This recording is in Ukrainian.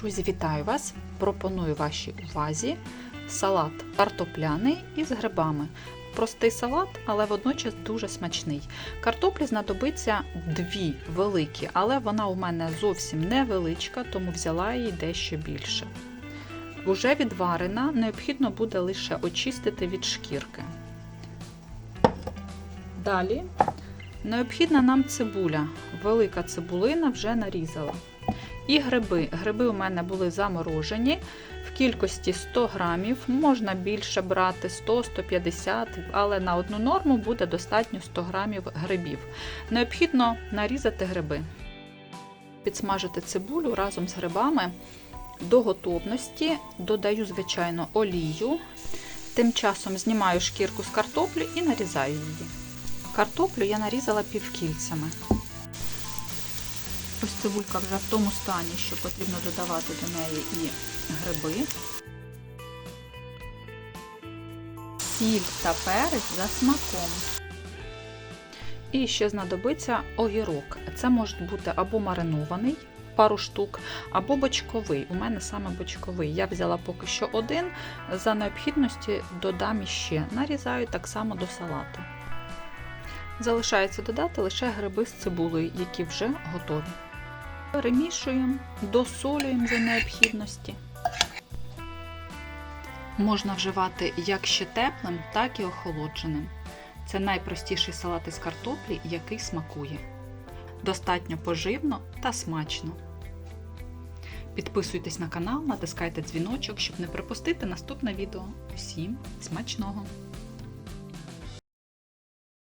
Друзі, вітаю вас! Пропоную вашій увазі салат картопляний із грибами. Простий салат, але водночас дуже смачний. Картоплі знадобиться дві великі, але вона у мене зовсім невеличка, тому взяла її дещо більше. Уже відварена, необхідно буде лише очистити від шкірки. Далі необхідна нам цибуля. Велика цибулина вже нарізала. І гриби. Гриби у мене були заморожені в кількості 100 грамів. Можна більше брати 100-150, але на одну норму буде достатньо 100 грамів грибів. Необхідно нарізати гриби, підсмажити цибулю разом з грибами. До готовності додаю, звичайно, олію. Тим часом знімаю шкірку з картоплі і нарізаю її. Картоплю я нарізала півкільцями. Ось цибулька вже в тому стані, що потрібно додавати до неї і гриби. Сіль та перець за смаком. І ще знадобиться огірок. Це може бути або маринований, пару штук, або бочковий. У мене саме бочковий. Я взяла поки що один. За необхідності додам іще. Нарізаю так само до салату. Залишається додати лише гриби з цибулею, які вже готові. Перемішуємо, досолюємо за необхідності. Можна вживати як ще теплим, так і охолодженим. Це найпростіший салат із картоплі, який смакує. Достатньо поживно та смачно. Підписуйтесь на канал, натискайте дзвіночок, щоб не пропустити наступне відео. Всім смачного!